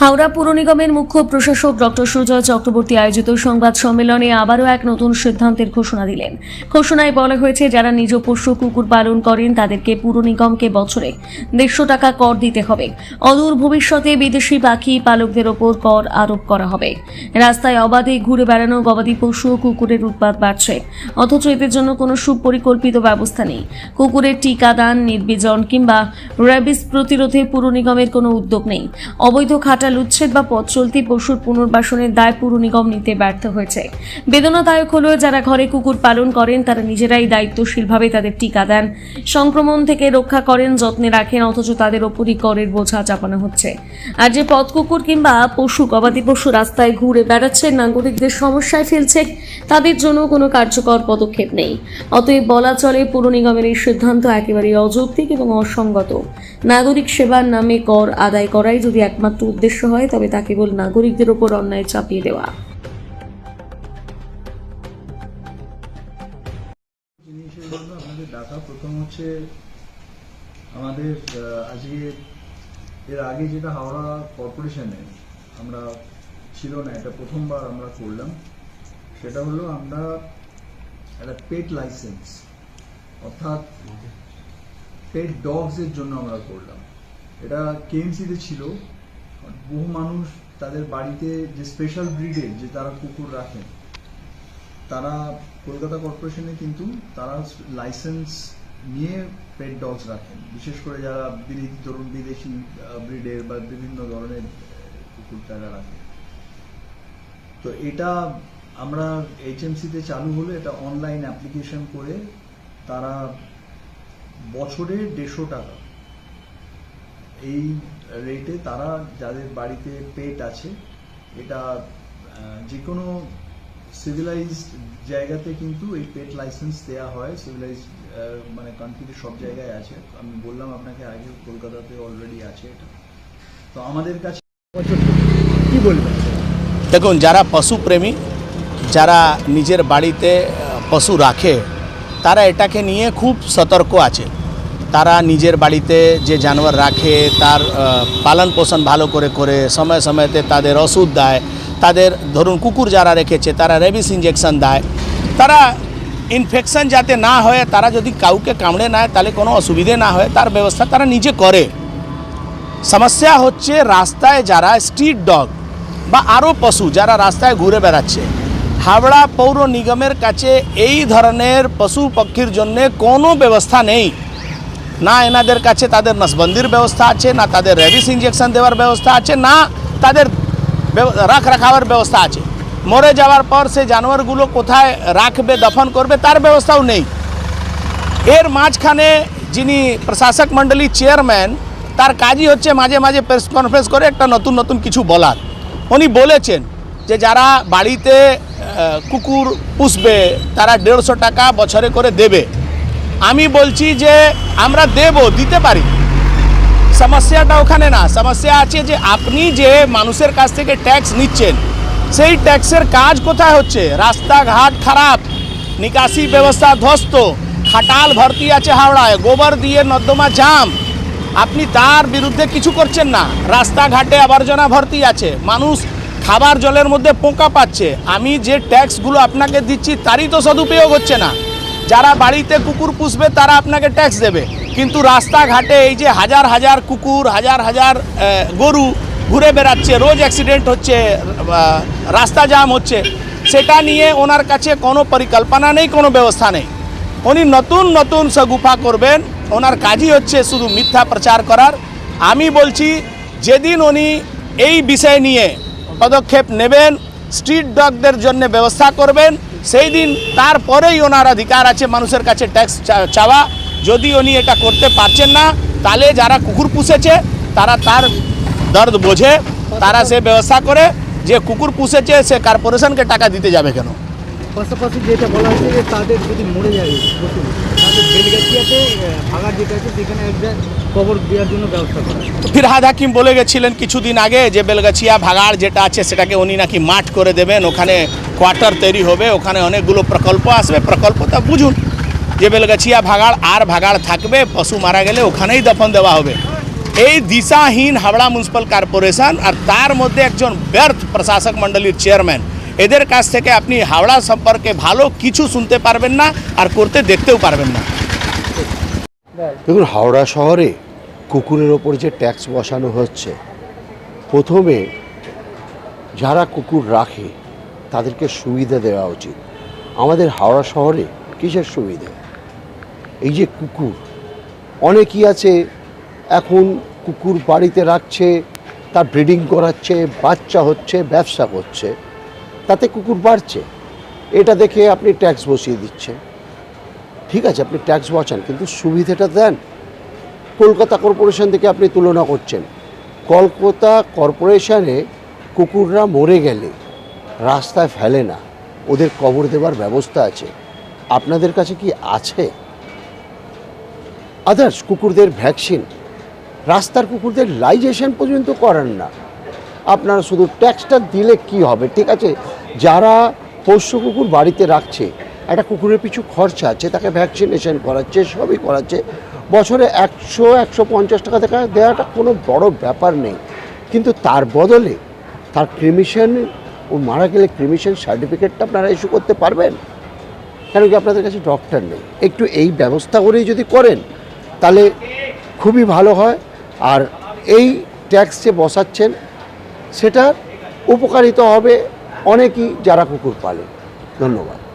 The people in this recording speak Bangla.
হাওড়া পুর নিগমের মুখ্য প্রশাসক ডক্টর সুজয় চক্রবর্তী আয়োজিত সংবাদ সম্মেলনে আবারও এক নতুন সিদ্ধান্তের ঘোষণা দিলেন। ঘোষণায় বলা হয়েছে, যারা নিজ পোষ্য কুকুর পালন করেন, তাদেরকে পুর নিগমকে বছরে দেড়শো টাকা কর দিতে হবে। অদূর ভবিষ্যতে বিদেশি পাখি পালকদের ওপর কর আরোপ করা হবে। রাস্তায় অবাধে ঘুরে বেড়ানো গবাদি পশু ও কুকুরের উৎপাদ বাড়ছে। অথচ এদের জন্য কোনো সুপরিকল্পিত ব্যবস্থা নেই। কুকুরের টিকাদান, নির্বীজন কিংবা র্যাবিস প্রতিরোধে পুর নিগমের কোনো উদ্যোগ নেই। অবৈধ খাটাল উচ্ছেদ বা পথ চলতি পশুর পুনর্বাসনের দায় পুর নিগম নিতে ব্যর্থ হয়েছে। বেদনাদায়ক হলেও যারা ঘরে কুকুর পালন করেন, তারা নিজেরাই দায়িত্বশীলভাবে তাদের টিকা দেন। সংক্রমণ থেকে রক্ষা করেন, যত্নে রাখেন, অথচ তাদের ওপরই করের বোঝা চাপানো হচ্ছে। আর যে পথ কুকুর কিংবা পশু, গবাদি পশু রাস্তায় ঘুরে বেড়াচ্ছে নাগরিকদের সমস্যায় ফেলছে তাদের জন্য কোনো কার্যকর পদক্ষেপ নেই। অতএব বলা চলে, পুর নিগমের এই সিদ্ধান্ত একেবারেই অযৌক্তিক এবং অসঙ্গত। নাগরিক সেবার নামে কর আদায় করাই যদি একমাত্র উদ্দেশ্য হয়, তবে তা কেবল নাগরিকদের ওপর অন্যায় চাপিয়ে দেওয়া। আমাদের আজকে এর আগে যেটা হাওড়া কর্পোরেশনে আমরা ছিল না, এটা প্রথমবার আমরা করলাম। সেটা হলো আমরা একটা পেট লাইসেন্স অর্থাৎ পেট ডগস এর জন্য আমরা করলাম। এটা কেএমসিতে ছিল বহু মানুষ তাদের বাড়িতে যে স্পেশাল ব্রিডের যে তারা কুকুর রাখেন তারা কলকাতা কর্পোরেশনে কিন্তু তারা লাইসেন্স নিয়ে পেট ডগস রাখেন। বিশেষ করে যারা ধরুন বিদেশি ব্রিডের বা বিভিন্ন ধরনের কুকুর তারা রাখেন তো এটা আমরা এইচএমসিতে চালু হলো এটা অনলাইন অ্যাপ্লিকেশন করে তারা বছরে দেড়শো টাকা এই রেটে তারা যাদের বাড়িতে পেট আছে, এটা যে কোনো সিভিলাইজড জায়গাতে কিন্তু এই পেট লাইসেন্স দেওয়া হয়। সিভিলাইজ মানে কান্ট্রিতে সব জায়গায় আছে। আমি বললাম আপনাকে আগে, কলকাতাতে অলরেডি আছে এটা। তো আমাদের কাছে কি বলবেন? দেখুন, যারা পশুপ্রেমী যারা নিজের বাড়িতে পশু রাখে, তারা এটাকে নিয়ে খুব সতর্ক আছে। তারা নিজের বাড়িতে যে জানোয়ার রাখে, তার পালন পোষণ ভালো করে করে সময় সময়তে তাদের ওষুধ দেয়, তাদের ধরুন কুকুর যারা রেখেছে, তারা রেবিস ইঞ্জেকশন দেয়। তারা ইনফেকশন যাতে না হয়, তারা যদি কাউকে কামড়ে নেয়, তাহলে কোনো অসুবিধে না হয়, তার ব্যবস্থা তারা নিজে করে। সমস্যা হচ্ছে রাস্তায় যারা স্ট্রিট ডগ বা আরও পশু যারা রাস্তায় ঘুরে বেড়াচ্ছে, হাওড়া পৌর নিগমের কাছে এই ধরনের পশু পক্ষীর জন্য কোনো ব্যবস্থা নেই। না এনাদের কাছে তাদের নসবন্দির ব্যবস্থা আছে, না তাদের রেবিস ইঞ্জেকশন দেওয়ার ব্যবস্থা আছে, না তাদের রাখ রাখাবার ব্যবস্থা আছে। মরে যাওয়ার পর সে জানোয়ারগুলো কোথায় রাখবে, দফন করবে, তার ব্যবস্থাও নেই। এর মাঝখানে যিনি প্রশাসক মণ্ডলী চেয়ারম্যান তার কাজই হচ্ছে মাঝে মাঝে প্রেস কনফারেন্স করে একটা নতুন নতুন কিছু বলার। উনি বলেছেন যে যারা বাড়িতে কুকুর পুষবে, তারা দেড়শো টাকা বছরে করে দেবে। আমি বলছি যে আমরা দেব, দিতে পারি। সমস্যাটা ওখানে না। সমস্যা আছে যে আপনি যে মানুষের কাছ থেকে ট্যাক্স নিচ্ছেন, সেই ট্যাক্সের কাজ কোথায় হচ্ছে? রাস্তাঘাট খারাপ, নিকাশি ব্যবস্থা ধ্বস্ত, খাটাল ভর্তি আছে হাওড়ায়, গোবর দিয়ে নর্দমা জাম। আপনি তার বিরুদ্ধে কিছু করছেন না। রাস্তাঘাটে আবর্জনা ভর্তি আছে, মানুষ খাবার জলের মধ্যে পোকা পাচ্ছে। আমি যে ট্যাক্সগুলো আপনাকে দিচ্ছি, তারই তো সদুপয়োগ হচ্ছে না। যারা বাড়িতে কুকুর পুষবে, তারা আপনাকে ট্যাক্স দেবে। কিন্তু রাস্তাঘাটে এই যে হাজার হাজার কুকুর, হাজার হাজার গরু ঘুরে বেড়াচ্ছে, রোজ অ্যাক্সিডেন্ট হচ্ছে রাস্তা জাম হচ্ছে, সেটা নিয়ে ওনার কাছে কোনো পরিকল্পনা নেই, কোনো ব্যবস্থা নেই। উনি নতুন নতুন সগুফা করবেন, ওনার কাজই হচ্ছে শুধু মিথ্যা প্রচার করার। আমি বলছি, যেদিন উনি এই বিষয় নিয়ে পদক্ষেপ নেবেন স্ট্রিট ডগদের জন্য ব্যবস্থা করবেন সেই দিন তারপরেই ওনার অধিকার আছে মানুষের কাছে ট্যাক্স চাওয়া। যদি উনি এটা করতে পারছেন না, তাহলে যারা কুকুর পুষেছে, তারা তার দর্দ বোঝে, তারা সে ব্যবস্থা করে, যে কুকুর পুষেছে, সে কর্পোরেশনকে টাকা দিতে যাবে কেন? পাশাপাশি যেটা বলা হচ্ছে যে তাদের যদি মরে যায় পশু তাদের বেলগাছিয়াতে ভাগার যেটা আছে, সেখানে একটা কবর দেওয়ার জন্য ব্যবস্থা করা ফিরহাদ হাকিম বলে গেছিলেন কিছুদিন আগে যে বেলগাছিয়া ভাগাড় যেটা আছে, সেটাকে উনি নাকি মাঠ করে দেবেন। ওখানে কোয়ার্টার তৈরি হবে, ওখানে অনেকগুলো প্রকল্প আসবে। প্রকল্প প্রকল্পটা বুঝুন, যে বেলগাছিয়া ভাগাড় আর ভাগাড় থাকবে, পশু মারা গেলে ওখানেই দফন দেওয়া হবে। এই দিশাহীন হাওড়া মিউনিসিপ্যাল কর্পোরেশন আর তার মধ্যে একজন ব্যর্থ প্রশাসক মণ্ডলীর চেয়ারম্যান এদের কাছ থেকে আপনি হাওড়া সম্পর্কে ভালো কিছু শুনতে পারবেন না আর করতে দেখতেও পারবেন না। দেখুন, হাওড়া শহরে কুকুরের ওপর যে ট্যাক্স বসানো হচ্ছে, প্রথমে যারা কুকুর রাখে, তাদেরকে সুবিধা দেওয়া উচিত। আমাদের হাওড়া শহরে কিসের সুবিধা? এই যে কুকুর, অনেকই আছে, এখন কুকুর বাড়িতে রাখছে, তার ব্রিডিং করাচ্ছে, বাচ্চা হচ্ছে, ব্যবসা করছে। তাতে কুকুর বাড়ছে। এটা দেখে আপনি ট্যাক্স বসিয়ে দিচ্ছেন ঠিক আছে, আপনি ট্যাক্স বসান, কিন্তু সুবিধাটা দেন। কলকাতা কর্পোরেশন থেকে আপনি তুলনা করছেন। কলকাতা কর্পোরেশনে কুকুররা মরে গেলে রাস্তায় ফেলে না। ওদের কবর দেওয়ার ব্যবস্থা আছে। আপনাদের কাছে কি আছে? আদার্স কুকুরদের ভ্যাকসিন। রাস্তার কুকুরদের লাইজেশন পর্যন্ত করেন না। আপনারা শুধু ট্যাক্সটা দিলে কি হবে, ঠিক আছে? যারা পোষ্য কুকুর বাড়িতে রাখছে, একটা কুকুরের পিছু খরচা আছে তাকে ভ্যাকসিনেশন করাচ্ছে, সবই করাচ্ছে, বছরে একশো একশো পঞ্চাশ টাকা টাকা দেওয়াটা কোনো বড় ব্যাপার নেই। কিন্তু তার বদলে তার ক্রিমিশন ও মারা গেলে ক্রিমিশন সার্টিফিকেটটা আপনারা ইস্যু করতে পারবেন। কেন কি আপনাদের কাছে ডক্টর নেই? একটু এই ব্যবস্থা করেই যদি করেন, তাহলে খুবই ভালো হয়। আর এই ট্যাক্স যে বসাচ্ছেন সেটার উপকারিত হবে অনেকেই যারা কুকুর পালে। ধন্যবাদ।